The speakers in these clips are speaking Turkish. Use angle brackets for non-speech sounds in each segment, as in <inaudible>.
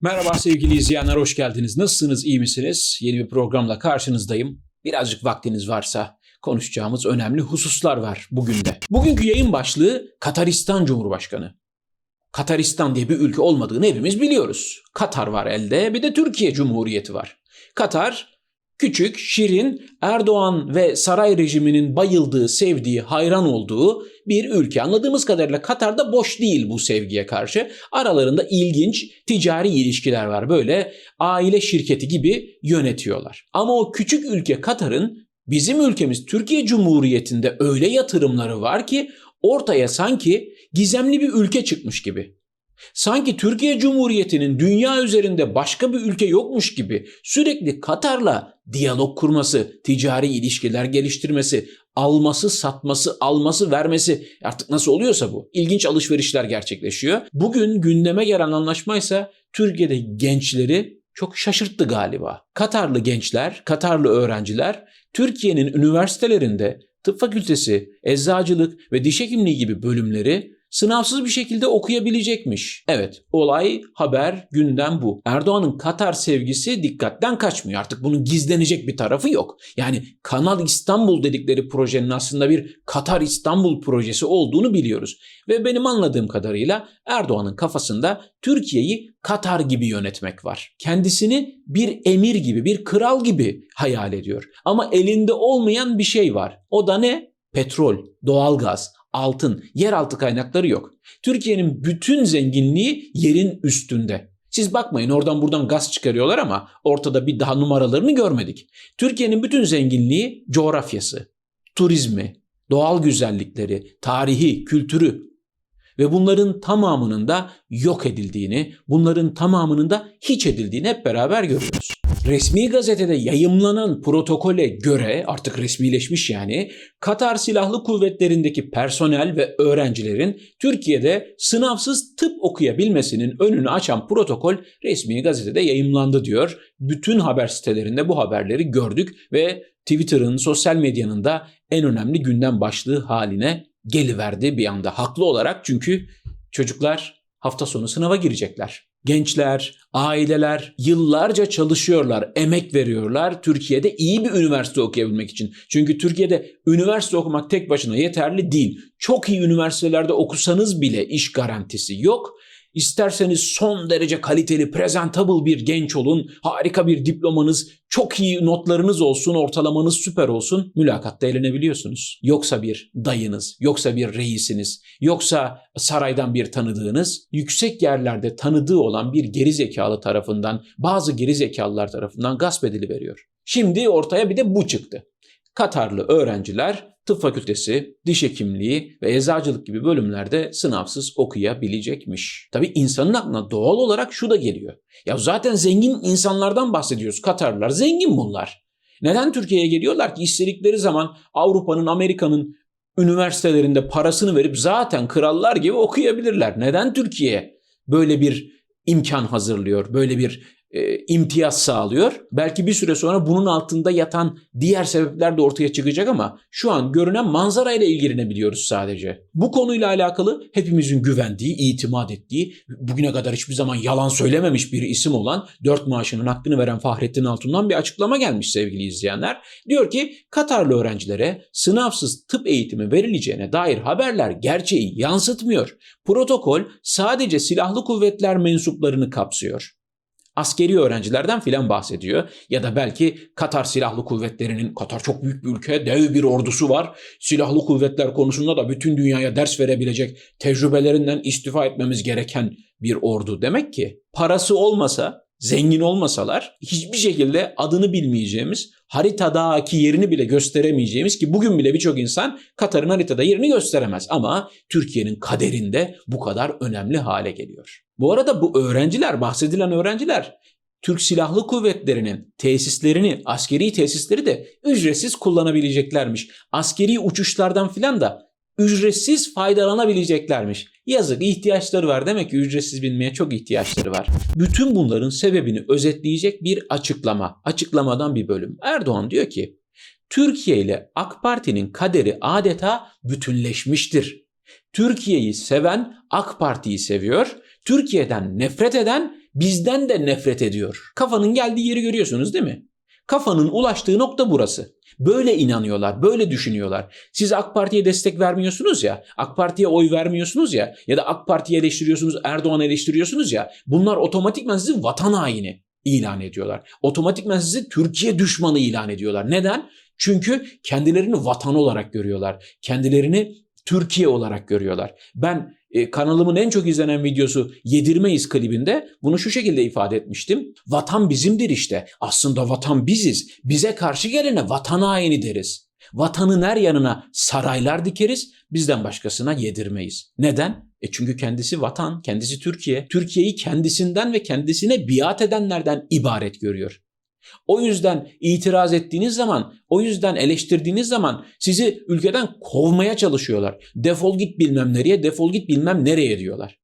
Merhaba sevgili izleyenler, hoş geldiniz. Nasılsınız, iyi misiniz? Yeni bir programla karşınızdayım. Birazcık vaktiniz varsa konuşacağımız önemli hususlar var bugün de. Bugünkü yayın başlığı Kataristan Cumhurbaşkanı. Kataristan diye bir ülke olmadığını hepimiz biliyoruz. Katar var elde, bir de Türkiye Cumhuriyeti var. Katar küçük, şirin, Erdoğan ve saray rejiminin bayıldığı, sevdiği, hayran olduğu bir ülke. Anladığımız kadarıyla Katar'da boş değil bu sevgiye karşı. Aralarında ilginç ticari ilişkiler var. Böyle aile şirketi gibi yönetiyorlar. Ama o küçük ülke Katar'ın bizim ülkemiz Türkiye Cumhuriyeti'nde öyle yatırımları var ki ortaya sanki gizemli bir ülke çıkmış gibi. Sanki Türkiye Cumhuriyeti'nin dünya üzerinde başka bir ülke yokmuş gibi sürekli Katar'la diyalog kurması, ticari ilişkiler geliştirmesi, alması, satması, alması, vermesi artık nasıl oluyorsa bu. İlginç alışverişler gerçekleşiyor. Bugün gündeme gelen anlaşma ise Türkiye'de gençleri çok şaşırttı galiba. Katarlı gençler, Katarlı öğrenciler Türkiye'nin üniversitelerinde tıp fakültesi, eczacılık ve diş hekimliği gibi bölümleri sınavsız bir şekilde okuyabilecekmiş. Evet, olay, haber, gündem bu. Erdoğan'ın Katar sevgisi dikkatten kaçmıyor. Artık bunun gizlenecek bir tarafı yok. Yani Kanal İstanbul dedikleri projenin aslında bir Katar İstanbul projesi olduğunu biliyoruz. Ve benim anladığım kadarıyla Erdoğan'ın kafasında Türkiye'yi Katar gibi yönetmek var. Kendisini bir emir gibi, bir kral gibi hayal ediyor. Ama elinde olmayan bir şey var. O da ne? Petrol, doğalgaz, altın, yeraltı kaynakları yok. Türkiye'nin bütün zenginliği yerin üstünde. Siz bakmayın oradan buradan gaz çıkarıyorlar ama ortada bir daha numaralarını görmedik. Türkiye'nin bütün zenginliği coğrafyası, turizmi, doğal güzellikleri, tarihi, kültürü ve bunların tamamının da yok edildiğini, bunların tamamının da hiç edildiğini hep beraber görüyoruz. Resmi gazetede yayımlanan protokole göre artık resmileşmiş yani Katar Silahlı Kuvvetleri'ndeki personel ve öğrencilerin Türkiye'de sınavsız tıp okuyabilmesinin önünü açan protokol resmi gazetede yayımlandı diyor. Bütün haber sitelerinde bu haberleri gördük ve Twitter'ın, sosyal medyanın da en önemli gündem başlığı haline geliverdi bir anda. Haklı olarak çünkü çocuklar hafta sonu sınava girecekler. Gençler, aileler yıllarca çalışıyorlar, emek veriyorlar Türkiye'de iyi bir üniversite okuyabilmek için. Çünkü Türkiye'de üniversite okumak tek başına yeterli değil. Çok iyi üniversitelerde okusanız bile iş garantisi yok. İsterseniz son derece kaliteli, presentable bir genç olun, harika bir diplomanız, çok iyi notlarınız olsun, ortalamanız süper olsun, mülakatta eğlenebiliyorsunuz. Yoksa bir dayınız, yoksa bir reisiniz, yoksa saraydan bir tanıdığınız, yüksek yerlerde tanıdığı olan bir geri zekalı tarafından, bazı geri zekalılar tarafından gasp ediliveriyor. Şimdi ortaya bir de bu çıktı. Katarlı öğrenciler tıp fakültesi, diş hekimliği ve eczacılık gibi bölümlerde sınavsız okuyabilecekmiş. Tabi insanın aklına doğal olarak şu da geliyor. Ya zaten zengin insanlardan bahsediyoruz. Katarlılar zengin bunlar. Neden Türkiye'ye geliyorlar ki istedikleri zaman Avrupa'nın, Amerika'nın üniversitelerinde parasını verip zaten krallar gibi okuyabilirler. Neden Türkiye böyle bir imkan hazırlıyor, böyle bir e, imtiyaz sağlıyor. Belki bir süre sonra bunun altında yatan diğer sebepler de ortaya çıkacak ama şu an görünen manzarayla ilgilenebiliyoruz sadece. Bu konuyla alakalı hepimizin güvendiği, itimat ettiği, bugüne kadar hiçbir zaman yalan söylememiş bir isim olan dört maaşının hakkını veren Fahrettin Altun'dan bir açıklama gelmiş sevgili izleyenler. Diyor ki Katarlı öğrencilere sınavsız tıp eğitimi verileceğine dair haberler gerçeği yansıtmıyor. Protokol sadece silahlı kuvvetler mensuplarını kapsıyor askeri öğrencilerden filan bahsediyor. Ya da belki Katar Silahlı Kuvvetleri'nin, Katar çok büyük bir ülke, dev bir ordusu var. Silahlı kuvvetler konusunda da bütün dünyaya ders verebilecek tecrübelerinden istifa etmemiz gereken bir ordu. Demek ki parası olmasa, zengin olmasalar hiçbir şekilde adını bilmeyeceğimiz, haritadaki yerini bile gösteremeyeceğimiz ki bugün bile birçok insan Katar'ın haritada yerini gösteremez ama Türkiye'nin kaderinde bu kadar önemli hale geliyor. Bu arada bu öğrenciler, bahsedilen öğrenciler Türk Silahlı Kuvvetleri'nin tesislerini, askeri tesisleri de ücretsiz kullanabileceklermiş. Askeri uçuşlardan filan da ücretsiz faydalanabileceklermiş. Yazık ihtiyaçları var. Demek ki ücretsiz binmeye çok ihtiyaçları var. Bütün bunların sebebini özetleyecek bir açıklama. Açıklamadan bir bölüm. Erdoğan diyor ki Türkiye ile AK Parti'nin kaderi adeta bütünleşmiştir. Türkiye'yi seven AK Parti'yi seviyor. Türkiye'den nefret eden bizden de nefret ediyor. Kafanın geldiği yeri görüyorsunuz değil mi? Kafanın ulaştığı nokta burası. Böyle inanıyorlar, böyle düşünüyorlar. Siz AK Parti'ye destek vermiyorsunuz ya, AK Parti'ye oy vermiyorsunuz ya ya da AK Parti'yi eleştiriyorsunuz, Erdoğan'ı eleştiriyorsunuz ya. Bunlar otomatikman sizi vatan haini ilan ediyorlar. Otomatikman sizi Türkiye düşmanı ilan ediyorlar. Neden? Çünkü kendilerini vatan olarak görüyorlar. Kendilerini Türkiye olarak görüyorlar. Ben e, kanalımın en çok izlenen videosu Yedirmeyiz klibinde bunu şu şekilde ifade etmiştim. Vatan bizimdir işte. Aslında vatan biziz. Bize karşı gelene vatan haini deriz. Vatanın her yanına saraylar dikeriz, bizden başkasına yedirmeyiz. Neden? E çünkü kendisi vatan, kendisi Türkiye. Türkiye'yi kendisinden ve kendisine biat edenlerden ibaret görüyor. O yüzden itiraz ettiğiniz zaman, o yüzden eleştirdiğiniz zaman sizi ülkeden kovmaya çalışıyorlar. Defol git bilmem nereye, defol git bilmem nereye diyorlar.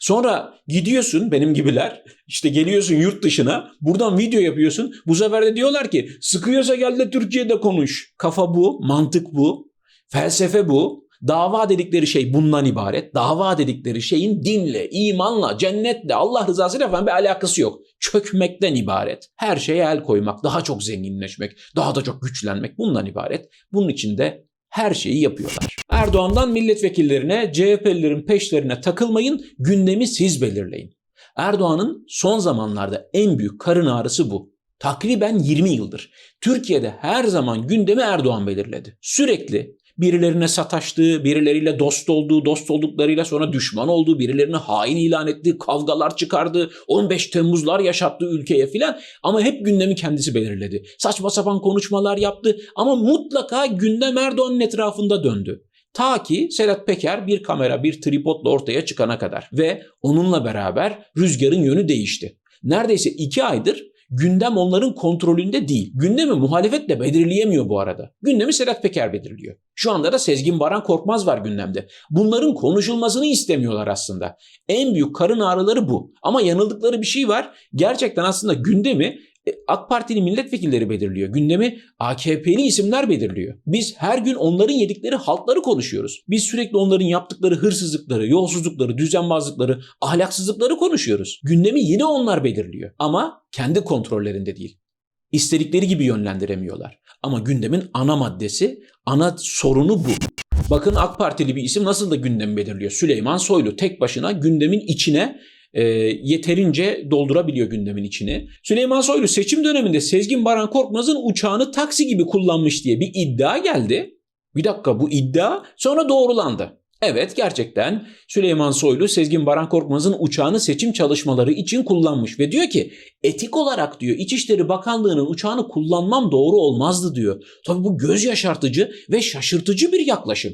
Sonra gidiyorsun benim gibiler işte geliyorsun yurt dışına buradan video yapıyorsun. Bu sefer de diyorlar ki sıkıyorsa gel de Türkiye'de konuş. Kafa bu, mantık bu, felsefe bu. Dava dedikleri şey bundan ibaret. Dava dedikleri şeyin dinle, imanla, cennetle, Allah rızasıyla falan bir alakası yok. Çökmekten ibaret. Her şeye el koymak, daha çok zenginleşmek, daha da çok güçlenmek bundan ibaret. Bunun için de her şeyi yapıyorlar. Erdoğan'dan milletvekillerine, CHP'lilerin peşlerine takılmayın, gündemi siz belirleyin. Erdoğan'ın son zamanlarda en büyük karın ağrısı bu. Takriben 20 yıldır. Türkiye'de her zaman gündemi Erdoğan belirledi. Sürekli birilerine sataştığı, birileriyle dost olduğu, dost olduklarıyla sonra düşman olduğu, birilerini hain ilan ettiği, kavgalar çıkardı, 15 Temmuzlar yaşattı ülkeye filan ama hep gündemi kendisi belirledi. Saçma sapan konuşmalar yaptı ama mutlaka gündem Erdoğan'ın etrafında döndü. Ta ki Sedat Peker bir kamera, bir tripodla ortaya çıkana kadar ve onunla beraber rüzgarın yönü değişti. Neredeyse iki aydır Gündem onların kontrolünde değil. Gündemi muhalefet de belirleyemiyor bu arada. Gündemi Sedat Peker belirliyor. Şu anda da Sezgin Baran Korkmaz var gündemde. Bunların konuşulmasını istemiyorlar aslında. En büyük karın ağrıları bu. Ama yanıldıkları bir şey var. Gerçekten aslında gündemi AK Parti'nin milletvekilleri belirliyor. Gündemi AKP'li isimler belirliyor. Biz her gün onların yedikleri haltları konuşuyoruz. Biz sürekli onların yaptıkları hırsızlıkları, yolsuzlukları, düzenbazlıkları, ahlaksızlıkları konuşuyoruz. Gündemi yine onlar belirliyor. Ama kendi kontrollerinde değil. İstedikleri gibi yönlendiremiyorlar. Ama gündemin ana maddesi, ana sorunu bu. Bakın AK Partili bir isim nasıl da gündemi belirliyor. Süleyman Soylu tek başına gündemin içine e, yeterince doldurabiliyor gündemin içini. Süleyman Soylu seçim döneminde Sezgin Baran Korkmaz'ın uçağını taksi gibi kullanmış diye bir iddia geldi. Bir dakika bu iddia sonra doğrulandı. Evet gerçekten Süleyman Soylu Sezgin Baran Korkmaz'ın uçağını seçim çalışmaları için kullanmış ve diyor ki etik olarak diyor İçişleri Bakanlığı'nın uçağını kullanmam doğru olmazdı diyor. Tabii bu göz yaşartıcı ve şaşırtıcı bir yaklaşım.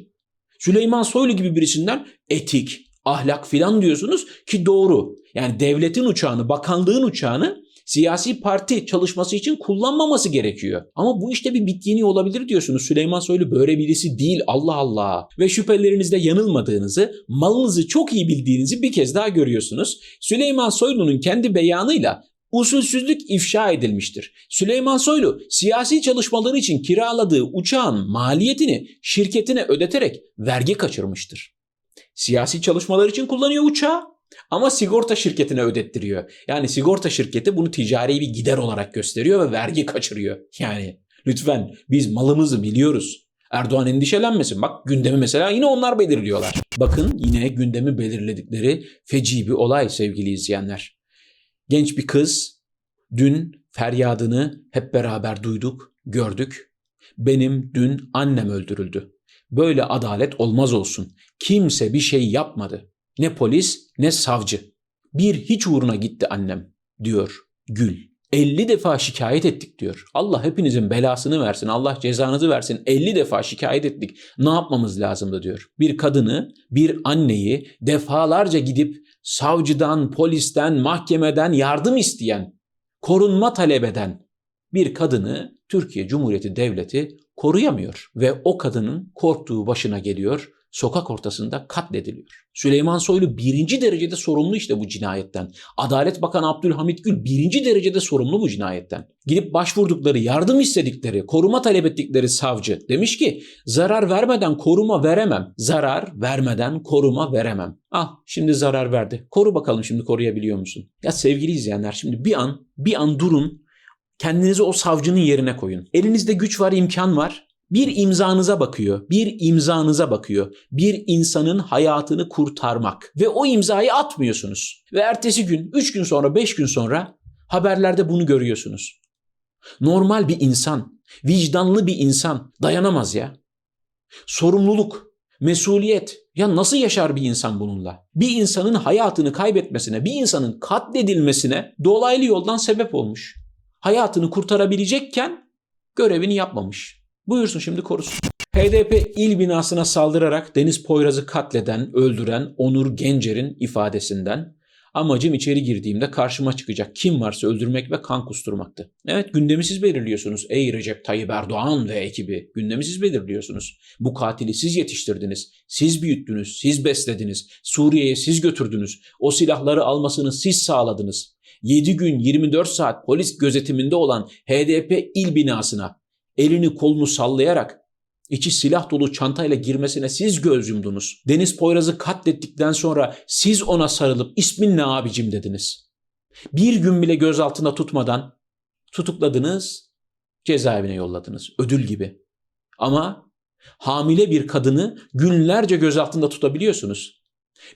Süleyman Soylu gibi birisinden etik, ahlak filan diyorsunuz ki doğru. Yani devletin uçağını, bakanlığın uçağını siyasi parti çalışması için kullanmaması gerekiyor. Ama bu işte bir bit yeni olabilir diyorsunuz. Süleyman Soylu böyle birisi değil Allah Allah. Ve şüphelerinizde yanılmadığınızı, malınızı çok iyi bildiğinizi bir kez daha görüyorsunuz. Süleyman Soylu'nun kendi beyanıyla usulsüzlük ifşa edilmiştir. Süleyman Soylu siyasi çalışmaları için kiraladığı uçağın maliyetini şirketine ödeterek vergi kaçırmıştır. Siyasi çalışmalar için kullanıyor uçağı ama sigorta şirketine ödettiriyor. Yani sigorta şirketi bunu ticari bir gider olarak gösteriyor ve vergi kaçırıyor. Yani lütfen biz malımızı biliyoruz. Erdoğan endişelenmesin. Bak gündemi mesela yine onlar belirliyorlar. Bakın yine gündemi belirledikleri feci bir olay sevgili izleyenler. Genç bir kız dün feryadını hep beraber duyduk, gördük. Benim dün annem öldürüldü. Böyle adalet olmaz olsun. Kimse bir şey yapmadı. Ne polis ne savcı. Bir hiç uğruna gitti annem diyor Gül. 50 defa şikayet ettik diyor. Allah hepinizin belasını versin. Allah cezanızı versin. 50 defa şikayet ettik. Ne yapmamız lazımdı diyor. Bir kadını, bir anneyi defalarca gidip savcıdan, polisten, mahkemeden yardım isteyen, korunma talep eden bir kadını Türkiye Cumhuriyeti Devleti koruyamıyor ve o kadının korktuğu başına geliyor sokak ortasında katlediliyor. Süleyman Soylu birinci derecede sorumlu işte bu cinayetten. Adalet Bakanı Abdülhamit Gül birinci derecede sorumlu bu cinayetten. Gidip başvurdukları, yardım istedikleri, koruma talep ettikleri savcı demiş ki zarar vermeden koruma veremem. Zarar vermeden koruma veremem. Al şimdi zarar verdi. Koru bakalım şimdi koruyabiliyor musun? Ya sevgili izleyenler şimdi bir an bir an durun. Kendinizi o savcının yerine koyun. Elinizde güç var, imkan var. Bir imzanıza bakıyor. Bir imzanıza bakıyor. Bir insanın hayatını kurtarmak. Ve o imzayı atmıyorsunuz. Ve ertesi gün, 3 gün sonra, 5 gün sonra haberlerde bunu görüyorsunuz. Normal bir insan, vicdanlı bir insan dayanamaz ya. Sorumluluk, mesuliyet. Ya nasıl yaşar bir insan bununla? Bir insanın hayatını kaybetmesine, bir insanın katledilmesine dolaylı yoldan sebep olmuş. Hayatını kurtarabilecekken görevini yapmamış. Buyursun şimdi korusun. HDP il binasına saldırarak Deniz Poyraz'ı katleden, öldüren Onur Gencer'in ifadesinden amacım içeri girdiğimde karşıma çıkacak kim varsa öldürmek ve kan kusturmaktı. Evet gündemi siz belirliyorsunuz. Ey Recep Tayyip Erdoğan ve ekibi gündemi siz belirliyorsunuz. Bu katili siz yetiştirdiniz, siz büyüttünüz, siz beslediniz, Suriye'ye siz götürdünüz, o silahları almasını siz sağladınız. 7 gün 24 saat polis gözetiminde olan HDP il binasına elini kolunu sallayarak içi silah dolu çantayla girmesine siz göz yumdunuz. Deniz Poyraz'ı katlettikten sonra siz ona sarılıp ismin ne abicim dediniz. Bir gün bile gözaltında tutmadan tutukladınız, cezaevine yolladınız. Ödül gibi. Ama hamile bir kadını günlerce gözaltında tutabiliyorsunuz.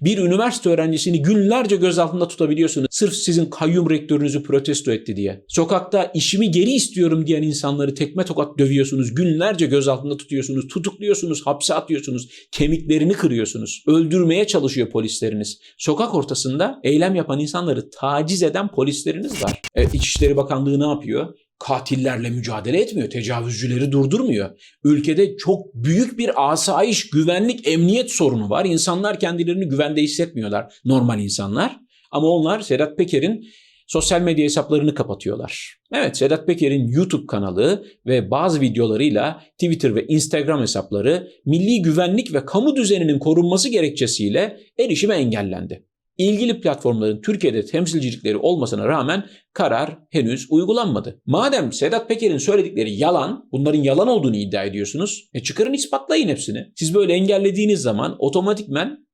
Bir üniversite öğrencisini günlerce gözaltında tutabiliyorsunuz. Sırf sizin kayyum rektörünüzü protesto etti diye. Sokakta işimi geri istiyorum diyen insanları tekme tokat dövüyorsunuz. Günlerce gözaltında tutuyorsunuz. Tutukluyorsunuz. Hapse atıyorsunuz. Kemiklerini kırıyorsunuz. Öldürmeye çalışıyor polisleriniz. Sokak ortasında eylem yapan insanları taciz eden polisleriniz var. E, İçişleri Bakanlığı ne yapıyor? Katillerle mücadele etmiyor, tecavüzcüleri durdurmuyor. Ülkede çok büyük bir asayiş, güvenlik, emniyet sorunu var. İnsanlar kendilerini güvende hissetmiyorlar, normal insanlar. Ama onlar Sedat Peker'in sosyal medya hesaplarını kapatıyorlar. Evet Sedat Peker'in YouTube kanalı ve bazı videolarıyla Twitter ve Instagram hesapları milli güvenlik ve kamu düzeninin korunması gerekçesiyle erişime engellendi ilgili platformların Türkiye'de temsilcilikleri olmasına rağmen karar henüz uygulanmadı. Madem Sedat Peker'in söyledikleri yalan, bunların yalan olduğunu iddia ediyorsunuz, e çıkarın ispatlayın hepsini. Siz böyle engellediğiniz zaman otomatikmen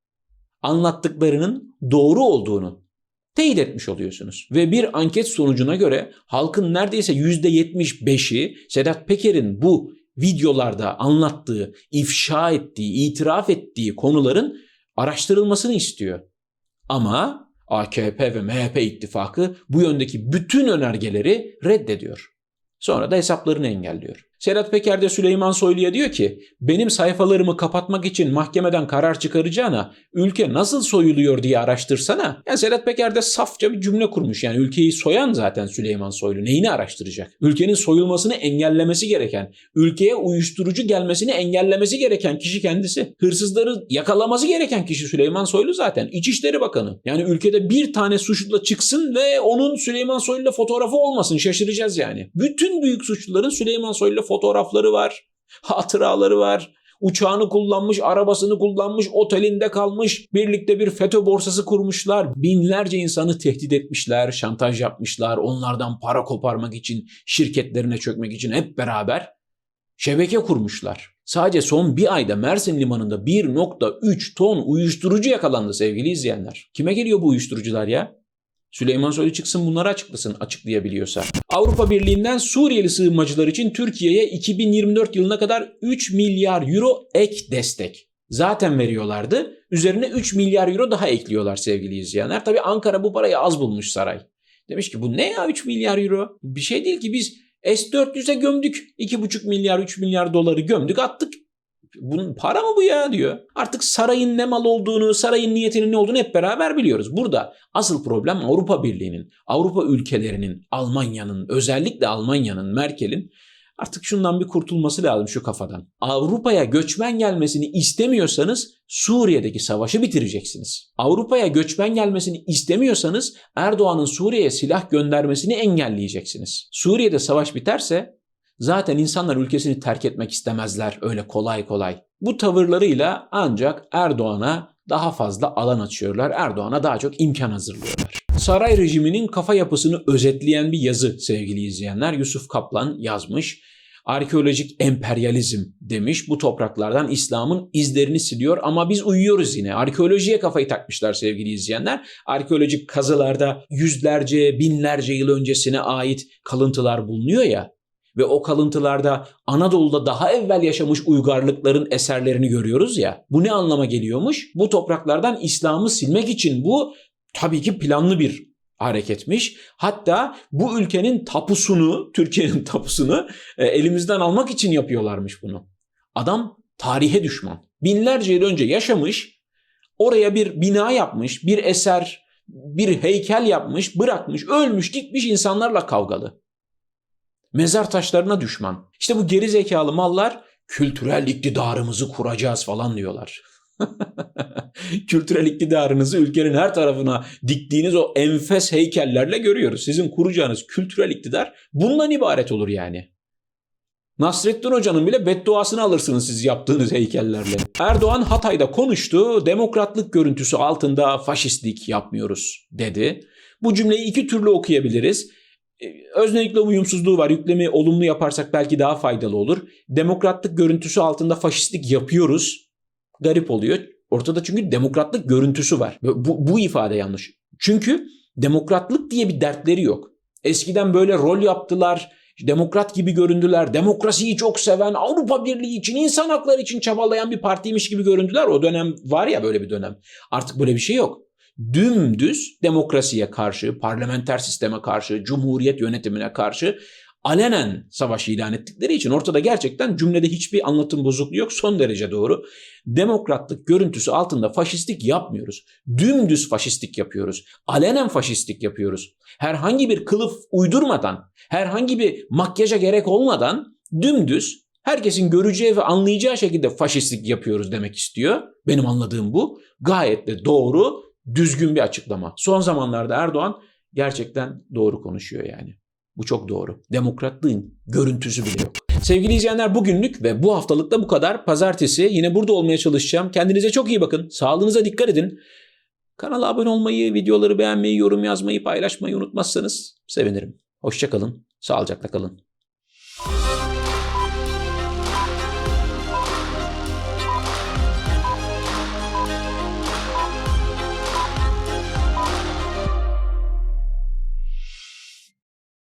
anlattıklarının doğru olduğunu teyit etmiş oluyorsunuz. Ve bir anket sonucuna göre halkın neredeyse %75'i Sedat Peker'in bu videolarda anlattığı, ifşa ettiği, itiraf ettiği konuların araştırılmasını istiyor. Ama AKP ve MHP ittifakı bu yöndeki bütün önergeleri reddediyor. Sonra da hesaplarını engelliyor. Sedat Peker de Süleyman Soylu'ya diyor ki benim sayfalarımı kapatmak için mahkemeden karar çıkaracağına ülke nasıl soyuluyor diye araştırsana. Yani Sedat Peker de safça bir cümle kurmuş. Yani ülkeyi soyan zaten Süleyman Soylu. Neyini araştıracak? Ülkenin soyulmasını engellemesi gereken, ülkeye uyuşturucu gelmesini engellemesi gereken kişi kendisi. Hırsızları yakalaması gereken kişi Süleyman Soylu zaten. İçişleri Bakanı. Yani ülkede bir tane suçlu çıksın ve onun Süleyman Soylu'yla fotoğrafı olmasın. Şaşıracağız yani. Bütün büyük suçluların Süleyman Soylu'yla fotoğrafları var, hatıraları var. Uçağını kullanmış, arabasını kullanmış, otelinde kalmış, birlikte bir FETÖ borsası kurmuşlar. Binlerce insanı tehdit etmişler, şantaj yapmışlar, onlardan para koparmak için, şirketlerine çökmek için hep beraber şebeke kurmuşlar. Sadece son bir ayda Mersin limanında 1.3 ton uyuşturucu yakalandı sevgili izleyenler. Kime geliyor bu uyuşturucular ya? Süleyman Soylu çıksın bunları açıklasın açıklayabiliyorsa. Avrupa Birliği'nden Suriyeli sığınmacılar için Türkiye'ye 2024 yılına kadar 3 milyar euro ek destek. Zaten veriyorlardı. Üzerine 3 milyar euro daha ekliyorlar sevgili izleyenler. Tabi Ankara bu parayı az bulmuş saray. Demiş ki bu ne ya 3 milyar euro? Bir şey değil ki biz S-400'e gömdük. 2,5 milyar 3 milyar doları gömdük attık. Bunun para mı bu ya diyor. Artık sarayın ne mal olduğunu, sarayın niyetinin ne olduğunu hep beraber biliyoruz. Burada asıl problem Avrupa Birliği'nin, Avrupa ülkelerinin, Almanya'nın, özellikle Almanya'nın, Merkel'in artık şundan bir kurtulması lazım şu kafadan. Avrupa'ya göçmen gelmesini istemiyorsanız Suriye'deki savaşı bitireceksiniz. Avrupa'ya göçmen gelmesini istemiyorsanız Erdoğan'ın Suriye'ye silah göndermesini engelleyeceksiniz. Suriye'de savaş biterse zaten insanlar ülkesini terk etmek istemezler öyle kolay kolay. Bu tavırlarıyla ancak Erdoğan'a daha fazla alan açıyorlar. Erdoğan'a daha çok imkan hazırlıyorlar. Saray rejiminin kafa yapısını özetleyen bir yazı sevgili izleyenler. Yusuf Kaplan yazmış. Arkeolojik emperyalizm demiş. Bu topraklardan İslam'ın izlerini siliyor ama biz uyuyoruz yine. Arkeolojiye kafayı takmışlar sevgili izleyenler. Arkeolojik kazılarda yüzlerce, binlerce yıl öncesine ait kalıntılar bulunuyor ya ve o kalıntılarda Anadolu'da daha evvel yaşamış uygarlıkların eserlerini görüyoruz ya. Bu ne anlama geliyormuş? Bu topraklardan İslam'ı silmek için bu tabii ki planlı bir hareketmiş. Hatta bu ülkenin tapusunu, Türkiye'nin <laughs> tapusunu e, elimizden almak için yapıyorlarmış bunu. Adam tarihe düşman. Binlerce yıl önce yaşamış, oraya bir bina yapmış, bir eser, bir heykel yapmış, bırakmış, ölmüş, gitmiş insanlarla kavgalı. Mezar taşlarına düşman. İşte bu geri zekalı mallar kültürel iktidarımızı kuracağız falan diyorlar. <laughs> kültürel iktidarınızı ülkenin her tarafına diktiğiniz o enfes heykellerle görüyoruz. Sizin kuracağınız kültürel iktidar bundan ibaret olur yani. Nasrettin Hoca'nın bile bedduasını alırsınız siz yaptığınız heykellerle. Erdoğan Hatay'da konuştu. Demokratlık görüntüsü altında faşistlik yapmıyoruz dedi. Bu cümleyi iki türlü okuyabiliriz. Öznelikle uyumsuzluğu var. Yüklemi olumlu yaparsak belki daha faydalı olur. Demokratlık görüntüsü altında faşistlik yapıyoruz. Garip oluyor. Ortada çünkü demokratlık görüntüsü var. Bu, bu ifade yanlış. Çünkü demokratlık diye bir dertleri yok. Eskiden böyle rol yaptılar, demokrat gibi göründüler, demokrasiyi çok seven, Avrupa Birliği için, insan hakları için çabalayan bir partiymiş gibi göründüler. O dönem var ya böyle bir dönem. Artık böyle bir şey yok. Dümdüz demokrasiye karşı, parlamenter sisteme karşı, cumhuriyet yönetimine karşı alenen savaş ilan ettikleri için ortada gerçekten cümlede hiçbir anlatım bozukluğu yok. Son derece doğru. Demokratlık görüntüsü altında faşistlik yapmıyoruz. Dümdüz faşistlik yapıyoruz. Alenen faşistlik yapıyoruz. Herhangi bir kılıf uydurmadan, herhangi bir makyaja gerek olmadan dümdüz herkesin göreceği ve anlayacağı şekilde faşistlik yapıyoruz demek istiyor. Benim anladığım bu. Gayet de doğru, düzgün bir açıklama. Son zamanlarda Erdoğan gerçekten doğru konuşuyor yani. Bu çok doğru. Demokratlığın görüntüsü bile yok. Sevgili izleyenler bugünlük ve bu haftalıkta bu kadar. Pazartesi yine burada olmaya çalışacağım. Kendinize çok iyi bakın. Sağlığınıza dikkat edin. Kanala abone olmayı, videoları beğenmeyi, yorum yazmayı, paylaşmayı unutmazsanız sevinirim. Hoşçakalın, sağlıcakla kalın.